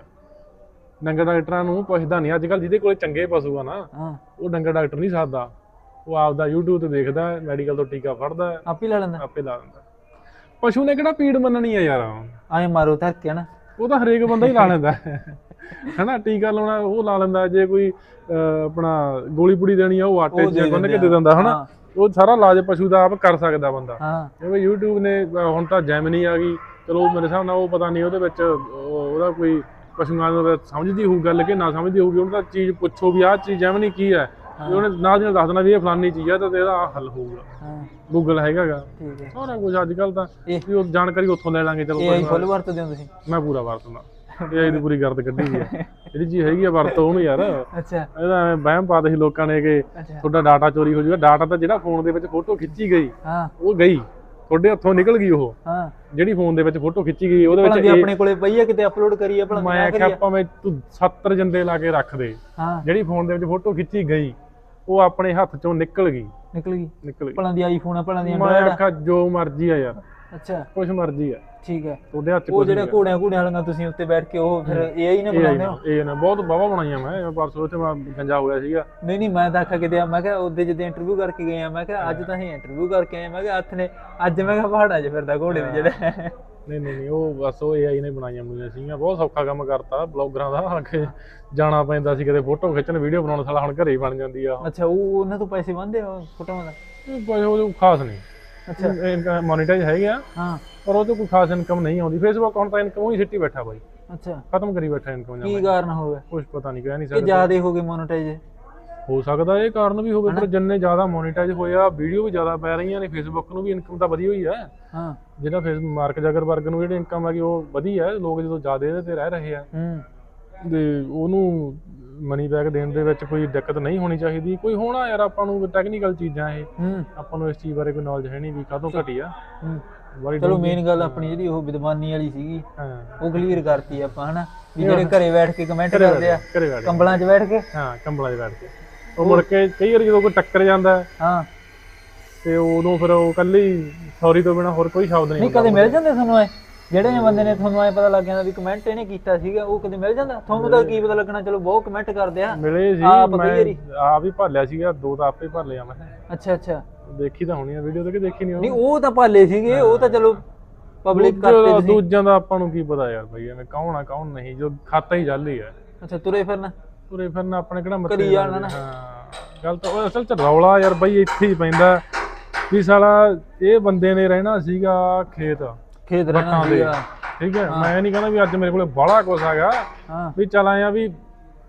ਡੰਗਰ ਡਾਕਟਰਾਂ ਨੂੰ ਪੁੱਛਦਾ ਨਹੀਂ ਅੱਜ ਕੱਲ ਜਿਹਦੇ ਕੋਲੇ ਚੰਗੇ ਪਸ਼ੂ ਆ ਨਾ ਹਾਂ। ਉਹ ਡੰਗਰ ਡਾਕਟਰ ਨਹੀਂ ਸਾਦਾ। ਉਹ ਆਪਦਾ YouTube ਤੇ ਦੇਖਦਾ ਮੈਡੀਕਲ ਤੋਂ ਟੀਕਾ ਫੜਦਾ। ਹੈ, ਆਪ ਹੀ ਲਾ ਲੈਂਦਾ। ਆਪੇ ਲਾ ਦਿੰਦਾ ਪਸ਼ੂ ਨੇ ਕਿਹੜਾ ਪੀੜ ਮੰਨਣੀ ਆ ਯਾਰ? ਐਂ ਮਾਰੋ ਧਰ ਕੇ ਨਾ ਉਹ ਤਾਂ ਹਰੇਕ ਬੰਦਾ ਹੀ ਲਾ ਲੈਂਦਾ। ਹਨਾ ਟੀਕਾ ਲਾਉਣਾ ਉਹ ਲਾ ਲੈਂਦਾ। ਜੇ ਕੋਈ ਅਹ, ਆਪਣਾ ਗੋਲੀ ਪੁੜੀ ਦੇਣੀ ਆ ਉਹ ਆਟੇ ਉਹ 'ਚ ਦੇ ਗੁੰਨ ਕੇ ਦਿੰਦੇ ਦੇ ਦਿੰਦਾ ਹਨਾ। ਹਾਂ। ਉਹ ਸਾਰਾ ਇਲਾਜ ਪਸ਼ੂ ਦਾ ਆਪ ਕਰ ਸਕਦਾ ਬੰਦਾ। ਹਾਂ। ਜਿਵੇਂ YouTube ਨੇ ਹੁਣ ਤਾਂ ਜੈਮਨੀ ਆ ਗਈ। ਚਲੋ ਮੇਰੇ ਹਿਸਾਬ ਨਾਲ ਉਹ ਪਤਾ ਨਹੀਂ ਉਹਦੇ ਵਿੱਚ ਉਹ- ਉਹਦਾ ਕੋਈ ਪਸ਼ੂਆਂ ਦਾ ਸਮਝਦੀ ਹੋਊ ਗੱਲ ਕਿ ਨਾ ਸਮਝਦੀ ਹੋਊਗੀ। ਉਹਨੂੰ ਤਾਂ ਚੀਜ਼ ਪੁੱਛੋ ਵੀ ਆਹ ਚੀਜ਼ ਜੈਮਨੀ ਕੀ ਹੈ? ਉਹਨੇ ਨਾਲ ਦੀ ਨਾਲ ਦੱਸ ਦੇਣਾ ਵੀ ਇਹ ਫਲਾਨੀ ਚੀਜ਼ ਆ ਤਾਂ ਇਹਦਾ ਹੱਲ ਹੋਊਗਾ। ਹਾਂ। ਗੂਗਲ ਹੈਗਾਗਾ। ਠੀਕ ਹੈ। ਸਾਰਾ ਕੁਝ ਅੱਜ ਕੱਲ ਤਾਂ ਵੀ ਉਹ ਜਾਣਕਾਰੀ ਉੱਥੋਂ ਲੈ ਲਾਂਗੇ ਚਲੋ ਇਹ ਫੁੱਲ ਵਰਤਦੇ ਹੋ ਤੁਸੀਂ। ਮੈਂ ਪੂਰਾ ਵਰਤਦਾ ਇਹ ਇਹਦੀ ਪੂਰੀ ਗਰਦ ਕੱਢੀ ਹੋਈ ਹੈ ਜਿਹੜੀ ਚੀਜ਼ ਹੈਗੀ ਆ ਵਰਤੋ ਉਹਨੂੰ ਯਾਰ। ਅੱਛਾ। ਇਹਦਾ ਐਵੇਂ ਵਹਿਮ ਪਾਦੇ ਸੀ ਲੋਕਾਂ ਨੇ ਕਿ ਤੁਹਾਡਾ ਡਾਟਾ ਚੋਰੀ ਹੋ ਜਾਊਗਾ। ਡਾਟਾ ਤਾਂ ਜਿਹੜਾ ਫੋਨ ਦੇ ਵਿੱਚ ਫੋਟੋ ਖਿੱਚੀ ਗਈ ਹਾਂ। ਉਹ ਗਈ। ਤੁਹਾਡੇ ਹੱਥੋਂ ਨਿਕਲ ਗਈ ਉਹ। ਹਾਂ। ਜਿਹੜੀ ਫੋਨ ਦੇ ਵਿੱਚ ਫੋਟੋ ਖਿੱਚੀ ਗਈ ਉਹਦੇ ਵਿੱਚ ਦੀ ਇਹ- ਆਪਣੇ ਕੋਲੇ ਪਈ ਆ ਕਿਤੇ ਅਪਲੋਡ ਕਰੀਏ ਭਲਾ ਮੈਂ ਆਖਿਆ ਕਰੀਏ? ਭਾਵੇਂ ਤੂੰ 70 ਜੰਦੇ ਲਾ ਕੇ ਰੱਖ ਦੇ। ਹਾਂ। ਜਿਹੜੀ ਫੋਨ ਦੇ ਵਿੱਚ ਫੋਟੋ ਖਿੱਚੀ ਗਈ ਉਹ ਆਪਣੇ ਹੱਥ ਚੋਂ ਨਿਕਲ ਗਈ। ਨਿਕਲ ਗਈ। ਨਿਕਲ ਗਈ। ਭਲਾ ਦੀ ਆਈਫੋਨ ਆ ਭਲਾ ਦੀ ਮੈਂ ਐਂਡਰੋਇਡ ਆਖਿਆ ਜੋ ਮਰਜ਼ੀ ਆ ਯਾਰ। ਅੱਛਾ। ਕੁਛ ਮਰਜ਼ੀ ਆ। ਠੀਕ ਹੈ। ਤੁਹਾਡੇ ਹੱਥ ਉਹ ਜਿਹੜੇ ਘੋੜਿਆਂ ਘੋੜਿਆਂ ਵਾਲੀਆਂ ਤੁਸੀਂ ਉੱਤੇ ਬੈਠ ਕੇ ਉਹ ਫਿਰ AI ਨੇ ਇਹ ਬਣਾਉਂਦੇ ਹੋ ਇਹ ਨਾ ਬਹੁਤ ਬਾਵਾ ਬਣਾਈਆਂ ਮੈਂ ਪਰਸੋਂ ਉੱਥੇ ਮੈਂ ਗੰਜਾ ਹੋਇਆ ਸੀਗਾ। ਨਹੀਂ ਨਹੀਂ ਮੈਂ ਤਾਂ ਆਖਿਆ ਕਿਤੇ ਮੈਂ ਕਿਹਾ ਉਹਦੇ ਜਦੋਂ ਇੰਟਰਵਿਊ ਕਰਕੇ ਗਏ ਆ ਮੈਂ ਕਿਹਾ ਅੱਜ ਤਾਂ ਅਸੀਂ ਇੰਟਰਵਿਊ ਕਰਕੇ ਆਏ ਮੈਂ ਕਿਹਾ ਹੱਥ ਨੇ ਅੱਜ ਮੈਂ ਕਿਹਾ ਪਹਾੜਾਂ 'ਚ ਫਿਰਦਾ ਘੋੜੇ ਦੇ ਜਿਹੜੇ। ਨਹੀਂ ਨਹੀਂ ਨਹੀਂ ਉਹ ਬਸ ਉਹ AI ਨੇ ਬਣਾਈਆਂ ਬਣਾਈਆਂ ਸੀਗੀਆਂ ਬਹੁਤ ਸੌਖਾ ਕੰਮ ਕਰਤਾ ਬਲੌਗਰਾਂ ਦਾ ਅੱਗੇ ਜਾਣਾ ਪੈਂਦਾ ਸੀ ਕਿਤੇ ਫੋਟੋ ਖਿੱਚਣ ਵੀਡੀਓ ਬਣਾਉਣ ਸਾਲਾ ਹੁਣ ਘਰੇ ਹੀ ਬਣ ਜਾਂਦੀ ਆ ਅੱਛਾ ਉਹ ਉਹਨਾਂ ਤੋਂ ਪੈਸੇ ਬੰਦੇ ਆ ਫੋਟੋਆਂ ਦਾ? ਇਹ ਕੋਈ ਉਹ ਖਾਸ ਨਹੀਂ। ਅੱਛਾ। ਮੋਨੀਟਾਈਜ਼ ਹੈਗੇ ਹਾਂ। ਪਰ ਉਹ ਤੋਂ ਕੋਈ ਖਾਸ ਇਨਕਮ ਨਹੀਂ ਆਉਂਦੀ। ਫੇਸਬੁੱਕ ਹੁਣ ਤਾਂ ਇਨਕਮ ਹੀ ਸਿੱਟੀ ਬੈਠਾ ਬਾਈ। ਅੱਛਾ। ਖਤਮ ਕਰੀ ਬੈਠਾ ਇਨਕਮ ਕੀ ਕਾਰਨ ਹੋਵੇ? ਕੁਝ ਪਤਾ ਨਹੀਂ ਕਹਿ ਨਹੀਂ ਕਿ ਸਕਦਾ। ਜ਼ਿਆਦੇ ਹੋ ਗਏ ਮੋਨੇਟਾਈਜ਼ ਹੋ ਸਕਦਾ ਇਹ ਕਾਰਨ ਵੀ ਹੋਵੇ ਪਰ ਜਿੰਨੇ ਜ਼ਿਆਦਾ ਮੋਨੀਟਾਈਜ਼ ਹੋਇਆ ਵੀਡੀਓ ਵੀ ਜ਼ਿਆਦਾ ਪੈ ਰਹੀਆਂ ਨੇ ਫੇਸਬੁੱਕ ਨੂੰ ਵੀ ਇਨਕਮ ਤਾਂ ਵਧੀ ਹੋਈ ਹੈ। ਹਾਂ। ਜਿਹੜਾ ਫੇਸ ਮਾਰਕ ਜਗਰਬਰਗ ਨੂੰ ਜਿਹੜੀ ਇਨਕਮ ਹੈਗੀ ਉਹ ਵਧੀ ਹੈ। ਲੋਕ ਜਦੋਂ ਜ਼ਿਆਦਾ ਇਹਦੇ ਤੇ ਰਹਿ ਰਹੇ ਆ ਹੂੰ। ਤੇ ਉਹਨੂੰ ਮਨੀ ਬੈਕ ਦੇਣ ਦੇ ਵਿੱਚ ਕੋਈ ਦਿੱਕਤ ਨਹੀਂ ਹੋਣੀ ਚਾਹੀਦੀ। ਕੋਈ ਹੋਣਾ ਯਾਰ ਆਪਾਂ ਨੂੰ ਟੈਕਨੀਕਲ ਚੀਜ਼ਾਂ ਇਹ। ਹੂੰ। ਆਪਾਂ ਨੂੰ ਇਸ ਚੀਜ਼ ਬਾਰੇ ਕੋਈ ਨੌਲੇਜ ਹੈ ਨਹੀਂ ਵੀ ਕਾਹਤੋਂ ਘਟੀ ਆ। ਹੂੰ। ਬੜੀ ਚਲੋ ਮੇਨ ਗੱਲ ਆਪਣੀ ਜਿਹੜੀ ਉਹ ਵਿਦਵਾਨੀ ਵਾਲੀ ਸੀਗੀ ਹਾਂ। ਉਹ ਕਲੀਅਰ ਕਰਤੀ ਆਪਾਂ ਹਨਾ? ਵੀ ਜਿਹੜੇ ਘਰੇ ਬੈਠ ਕੇ ਕਮੈਂਟ ਕਰਦੇ ਆ। ਕੰਬਲਾਂ 'ਚ ਬੈਠ ਕੇ? ਹਾਂ ਕੰਬਲਾਂ 'ਚ ਬੈਠ ਕੇ। ਉਹ ਮੁੜ ਕੇ ਕਈ ਵਾਰ ਜਦੋਂ ਕੋਈ ਟੱਕਰ ਜਾਂਦਾ ਹੈ, ਤੇ ਉਦੋਂ ਫਿਰ ਉਹ ਕੱਲੀ ਸੌਰੀ ਤੋਂ ਬਿਨਾ ਹੋਰ ਕੋਈ ਸ਼ਬਦ ਨਹੀਂ ਨਹੀਂ ਕਦੇ ਮਿਲ ਜਾਂਦੇ ਤੁਹਾਨੂੰ ਐ? ਜਿਹੜੇ ਬੰਦੇ ਨੇ ਤੁਹਾਨੂੰ ਐ ਪਤਾ ਲੱਗ ਜਾਂਦਾ ਵੀ ਕਮੈਂਟ ਇਹਨੇ ਕੀਤਾ ਸੀਗਾ ਉਹ ਕਦੇ ਮਿਲ ਜਾਂਦਾ? ਤੁਹਾਨੂੰ ਤਾਂ ਕੀ ਪਤਾ ਲੱਗਣਾ ਚਲੋ ਬਹੁਤ ਕਮੈਂਟ ਕਰਦੇ ਆ। ਮਿਲੇ ਸੀ ਆਪ ਮੈਂ ਹੀ ਭਾਲਿਆ ਸੀਗਾ ਦੋ ਤਾਂ ਆਪੇ ਭਰ ਲਿਆ ਮੈਂ। ਅੱਛਾ ਅੱਛਾ। ਦੇਖੀ ਤਾਂ ਹੋਣੀ ਆ ਵੀਡੀਓ ਤੇ ਕਿ ਦੇਖੀ ਨਹੀਂ ਨਹੀਂ ਉਹ ਤਾਂ ਭਾਲੇ ਸੀਗੇ ਉਹ ਤਾਂ ਚਲੋ ਪਬਲਿਕ ਕਰਤੇ ਤੁਸੀਂ। ਦੂਜਿਆਂ ਦਾ ਆਪਾਂ ਨੂੰ ਕੀ ਪਤਾ ਯਾਰ ਬਈ ਐਵੇਂ ਕੌਣ ਆ ਕੌਣ ਨਹੀਂ ਜੋ ਖਾਤਾ ਹੀ ਜਾਲੀ ਹੈ ਅੱਛਾ ਤੁਰੇ ਫਿਰਨ। ਤੁਰੇ ਫਿਰਨ ਆਪਣੇ ਕਿਹੜਾ ਮੱਥੇ ਕਰੀ ਜਾਣਾ ਨਾ। ਹਾਂ ਗੱਲ ਤਾਂ ਉਹ ਅਸਲ ਚ ਰੌਲਾ ਯਾਰ ਬਈ ਇੱਥੇ ਹੀ ਪੈਂਦਾ। ਵੀ ਸਾਲਾ ਇਹ ਬੰਦੇ ਨੇ ਰਹਿਣਾ ਸੀਗਾ ਖੇਤ। ਖੇਤ ਰਹਿਣਾ। ਸੀਗਾ। ਠੀਕ ਹੈ ਮੈਂ ਨਹੀਂ ਕਹਿੰਦਾ ਵੀ ਅੱਜ ਮੇਰੇ ਕੋਲੇ ਬਾਹਲਾ ਕੁਛ ਹੈਗਾ। ਵੀ ਚੱਲ ਆਇਆ ਵੀ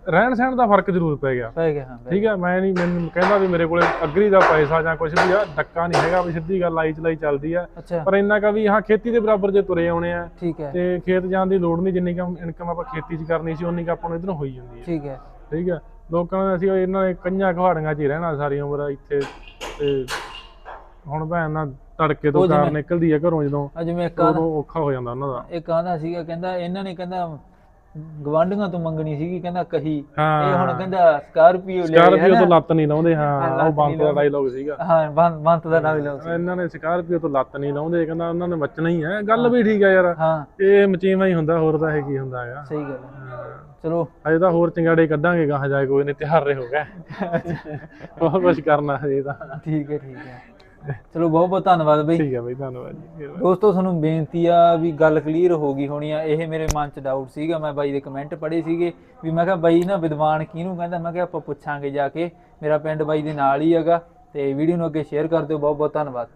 ਰਹਿਣ ਸਹਿਣ ਦਾ ਫ਼ਰਕ ਜ਼ਰੂਰ ਪੈ ਗਿਆ। ਪੈ ਗਿਆ ਹਾਂ ਠੀਕ ਹੈ ਮੈਂ ਨਹੀਂ ਮੈਨੂੰ ਕਹਿੰਦਾ ਵੀ ਮੇਰੇ ਕੋਲੇ ਅਗਰੀ ਦਾ ਪੈਸਾ ਜਾਂ ਕੁਝ ਵੀ ਆ ਡੱਕਾ ਨਹੀਂ ਹੈਗਾ ਵੀ ਸਿੱਧੀ ਗੱਲ ਆਈ ਚਲਾਈ ਚੱਲਦੀ ਆ। ਪਰ ਇੰਨਾ ਕਾ ਵੀ ਹਾਂ ਖੇਤੀ ਦੇ ਬਰਾਬਰ ਜੇ ਤੁਰੇ ਆਉਣੇ ਆ ਠੀਕ ਹੈ। ਤੇ ਖੇਤ ਜਾਣ ਦੀ ਲੋੜ ਨਹੀਂ ਜਿੰਨੀ ਕੰਮ ਇਨਕਮ ਆਪਾਂ ਖੇਤੀ 'ਚ ਕਰਨੀ ਸੀ ਉਨੀ ਕੁ ਆਪਾਂ ਨੂੰ ਇਧਰੋਂ ਹੋਈ ਜਾਂਦੀ ਹੈ। ਠੀਕ ਹੈ। ਠੀਕ ਹੈ ਲੋਕਾਂ ਨੇ ਅਸੀਂ ਇਹਨਾਂ ਨੇ ਕੰਨਾਂ ਕਹਾੜੀਆਂ 'ਚ ਹੀ ਰਹਿਣਾ ਸਾਰੀ ਉਮਰ ਇੱਥੇ ਤੇ ਹੁਣ ਭੈਣ ਨਾਲ ਤੜਕੇ ਤੋਂ ਕਾਰ ਨਿਕਲਦੀ ਆ ਘਰੋਂ ਜਦੋਂ ਉਦੋਂ ਔਖਾ ਹੋ ਜਾਂਦਾ ਉਹਨਾਂ ਦਾ। ਇੱਕ ਆਂਦਾ ਸੀਗਾ ਕਹਿੰਦਾ ਇਹਨਾਂ ਨੇ ਕਹਿੰਦਾ ਗਵਾਂਢੀਆਂ ਤੋਂ ਮੰਗਣੀ ਸੀਗੀ ਕਹਿੰਦਾ ਕਹੀ। ਇਹ ਹਾਂ ਹੁਣ ਕਹਿੰਦਾ ਸਕਾਰਪੀਓ ਲੈ ਸਕਾਰਪੀਓ ਤੋਂ ਲੱਤ ਨਹੀਂ ਲਾਉਂਦੇ ਹਾਂ ਉਹ ਬੰਦ ਦਾ ਡਾਇਲੌਗ ਸੀਗਾ। ਹਾਂ ਬੰਦ ਦਾ ਨਾਮ ਲਓ ਇਹਨਾਂ ਨੇ ਸਕਾਰਪੀਓ ਤੋਂ ਲੱਤ ਨਹੀਂ ਲਾਉਂਦੇ ਕਹਿੰਦਾ ਉਹਨਾਂ ਨੇ ਬਚਣਾ ਹੀ ਹੈ। ਗੱਲ ਵੀ ਠੀਕ ਹੈ ਯਾਰ। ਹਾਂ। ਇਹ ਮਚੀਵਾ ਹੀ ਹੁੰਦਾ ਹੋਰ ਤਾਂ ਇਹ ਕੀ ਹੁੰਦਾ ਹੈਗਾ। ਸਹੀ ਗੱਲ ਹੈ। ਚਲੋ। ਅਜੇ ਤਾਂ ਹੋਰ ਚੰਗਾੜੇ ਕੱਢਾਂਗੇ ਗਾਹ ਜਾ ਕੋਈ ਨਹੀਂ ਤਿਆਰ ਰਹੇ ਹੋਗਾ ਬਹੁਤ ਕੁਝ ਕਰਨਾ ਹਜੇ ਤਾਂ। ਠੀਕ ਹੈ ਠੀਕ ਹੈ। ਚਲੋ ਬਹੁਤ ਬਹੁਤ ਧੰਨਵਾਦ ਬਈ। ਠੀਕ ਹੈ ਬਈ ਧੰਨਵਾਦ ਜੀ ਦੋਸਤੋ ਤੁਹਾਨੂੰ ਬੇਨਤੀ ਆ ਵੀ ਗੱਲ ਕਲੀਅਰ ਹੋ ਗਈ ਹੋਣੀ ਆ। ਇਹ ਮੇਰੇ ਮਨ ਚ ਡਾਊਟ ਸੀਗਾ ਮੈਂ ਬਾਈ ਦੇ ਕਮੈਂਟ ਪੜ੍ਹੇ ਸੀਗੇ ਵੀ ਮੈਂ ਕਿਹਾ ਬਾਈ ਨਾ ਵਿਦਵਾਨ ਕਿਹਨੂੰ ਕਹਿੰਦਾ? ਮੈਂ ਕਿਹਾ ਆਪਾਂ ਪੁੱਛਾਂਗੇ ਜਾ ਕੇ। ਮੇਰਾ ਪਿੰਡ ਬਾਈ ਦੇ ਨਾਲ ਹੀ ਹੈਗਾ ਤੇ ਵੀਡੀਓ ਨੂੰ ਅੱਗੇ ਸ਼ੇਅਰ ਕਰ ਦਿਓ। ਬਹੁਤ ਬਹੁਤ ਧੰਨਵਾਦ।